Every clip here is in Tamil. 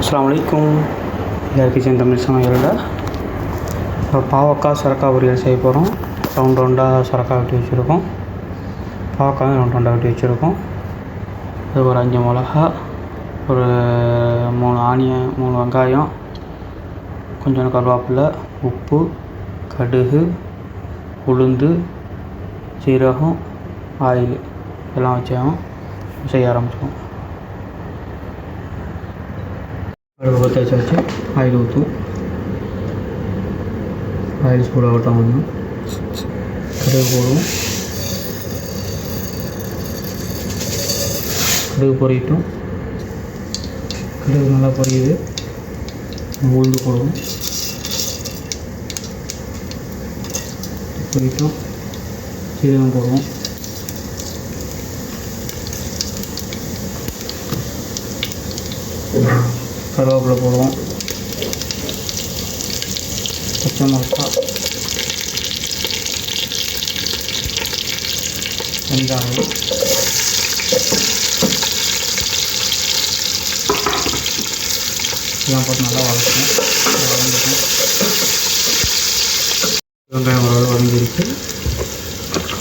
அஸ்லாம் வலைக்கும் எல்லார் கிச்சன் தமிழ் சமையலோட இப்போ பாவக்காய் சுரக்காய் பொரியல் செய்ய போகிறோம் ரவுண்ட் ரவுண்டாக சுரக்காய் வெட்டி வச்சுருக்கோம். பாவக்காய் ரவுண்ட் ரவுண்டாக வெட்டி வச்சுருக்கோம். அது ஒரு அஞ்சு மிளகா ஒரு மூணு ஆனியன் மூணு வெங்காயம் கொஞ்சம் கருவேப்பிலை உப்பு கடுகு உளுந்து சீரகம் ஆயில். இதெல்லாம் வச்சாகும் செய்ய ஆரம்பிச்சோம் அடுப்பு பற்ற வச்சு ஆயில் ஊற்றும் ஆயில் சூடாகட்டும் கொஞ்சம் கடுகு போடுவோம் கடுகு பொரியட்டும் கடுகு நல்லா பொரியுது உளுந்து போடுவோம். பொரியட்டும் சீரகம் போடுவோம். கருவேப்பிலை போடுவோம். பச்சை மிளகா வெங்காயம். இதெல்லாம் போட்டு நல்லா வளர்க்கணும் வளர்ந்துக்கும் வெங்காயம் ஓரளவு வதங்கிருக்கு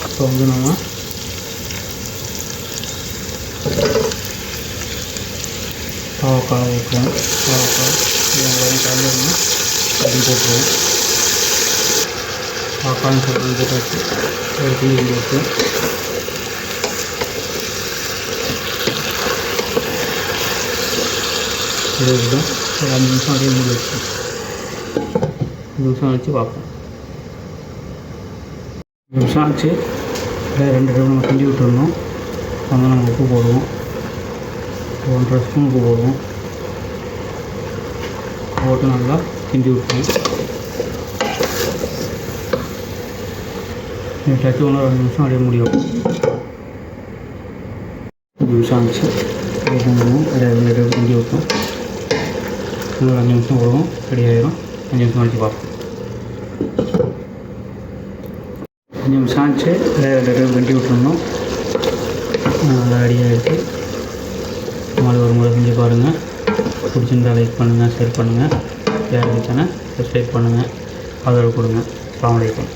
இப்போ வந்து நம்ம பாவக்காய் வைப்போம் பாவக்காய் வெங்காயம் கலந்துடணும் அப்படி போட்டுருவோம் பாவக்காயும் சொல்லி போட்டாச்சு ஒரு கிண்டி போட்டு ஒரு அஞ்சு நிமிஷம் அதே மூடி வச்சு அஞ்சு நிமிஷம் வச்சு பார்ப்போம் அஞ்சு நிமிஷம் ஆச்சு ரெண்டு ரெண்டு நம்ம கிண்டி விட்டுருணும் வந்து நம்ம உப்பு போடுவோம் ஒன்றரை ஸ்பூன் ரூமுக்கு போடுவோம். போட்டு நல்லா கிண்டி விட்டுருவோம். டச்சு ஒன்று ரெண்டு நிமிஷம் அடைய முடியும். அஞ்சு நிமிஷம் ஆச்சு. அப்படியே கிண்டி விட்டோம். இன்னும் அஞ்சு நிமிஷம் போடுவோம். ரெடி ஆயிரும். அஞ்சு நிமிஷம் கழிச்சு பார்ப்போம். அஞ்சு நிமிஷம் ஆச்சு. ரெண்டு கிண்டி விட்டுருந்தோம் நல்லா ரெடி ஆகிடுச்சு மாலை செஞ்சு பாருங்கள் பிடிச்சிருந்தா லைக் பண்ணுங்கள் ஷேர் பண்ணுங்கள் யார் சேனல் சப்ஸ்கிரைப் பண்ணுங்கள் ஆதரவு கொடுங்க. அலாம் வலைக்கம்